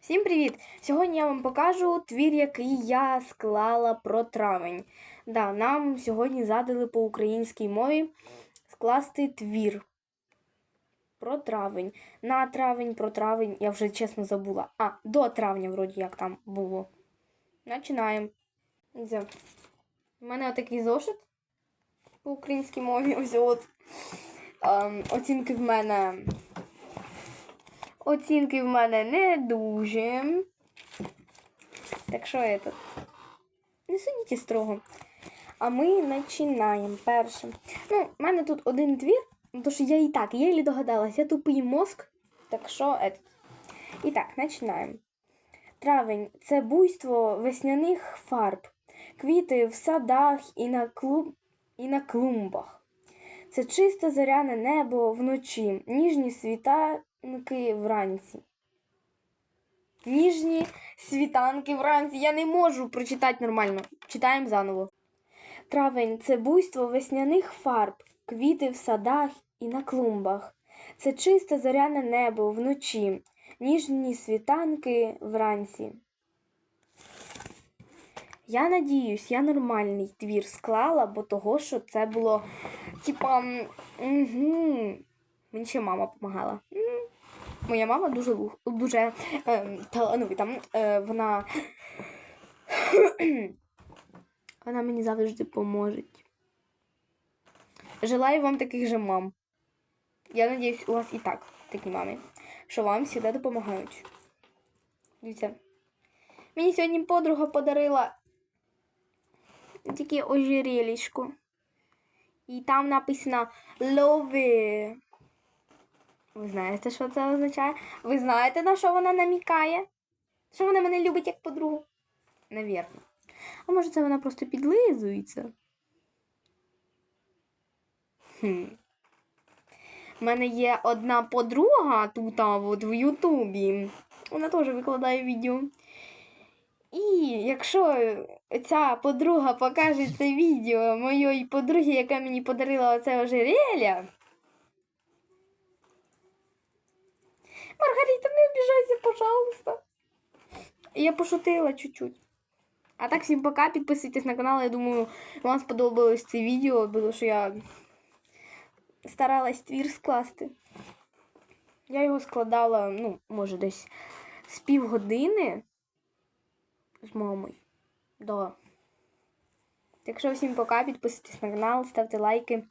Всім привіт! Сьогодні я вам покажу твір, який я склала про травень. Да, нам сьогодні задали по українській мові скласти твір про травень. На травень, про травень, я вже чесно забула. А, до травня, вроді як там було. Починаємо. У мене такий зошит по українській мові. Ось от. Ем, оцінки в мене Оцінки в мене не дуже. Так що это? Не судіть строго. А ми починаємо перше. Ну, в мене тут один твір, тому що я і так єлі догадалась, я тупий мозк. Так що этот. І так, починаємо. Травень це буйство весняних фарб, квіти в садах і на, клуб... і на клумбах. Це чисте зоряне небо вночі, ніжні світанки вранці. Ніжні світанки вранці. Я не можу прочитати нормально. Читаємо заново. Травень це буйство весняних фарб, квіти в садах і на клумбах. Це чисте зоряне небо вночі, ніжні світанки вранці. Я надіюсь, я нормальний твір склала, бо того, що це було типа. Угу. Мені ще мама допомагала. Моя мама дуже дуже е, талановита. Е, вона. вона мені завжди поможе. Желаю вам таких же мам. Я надіюсь, у вас і так такі мами, що вам завжди допомагають. Дивіться. Мені сьогодні подруга подарила таке ожерелічко. І там написано лови. Ви знаєте, що це означає? Ви знаєте, на що вона намікає? Що вона мене любить як подругу? Навірно. А може це вона просто підлизується? Хм. У мене є одна подруга тут, от в Ютубі. Вона теж викладає відео. І якщо ця подруга покаже це відео моєї подруги, яка мені подарила оце ожерелля. Маргарита, не обіжайся, пожалуйста. Я пошутила чуть-чуть. А так, всім пока, підписуйтесь на канал. Я думаю, вам сподобалось це відео, бо що я старалась твір скласти. Я його складала, ну, може, десь з півгодини з мамою. Да. Так що всім пока, підписуйтесь на канал, ставте лайки.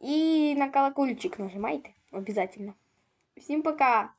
І на колокольчик нажимайте обязательно. Всім пока!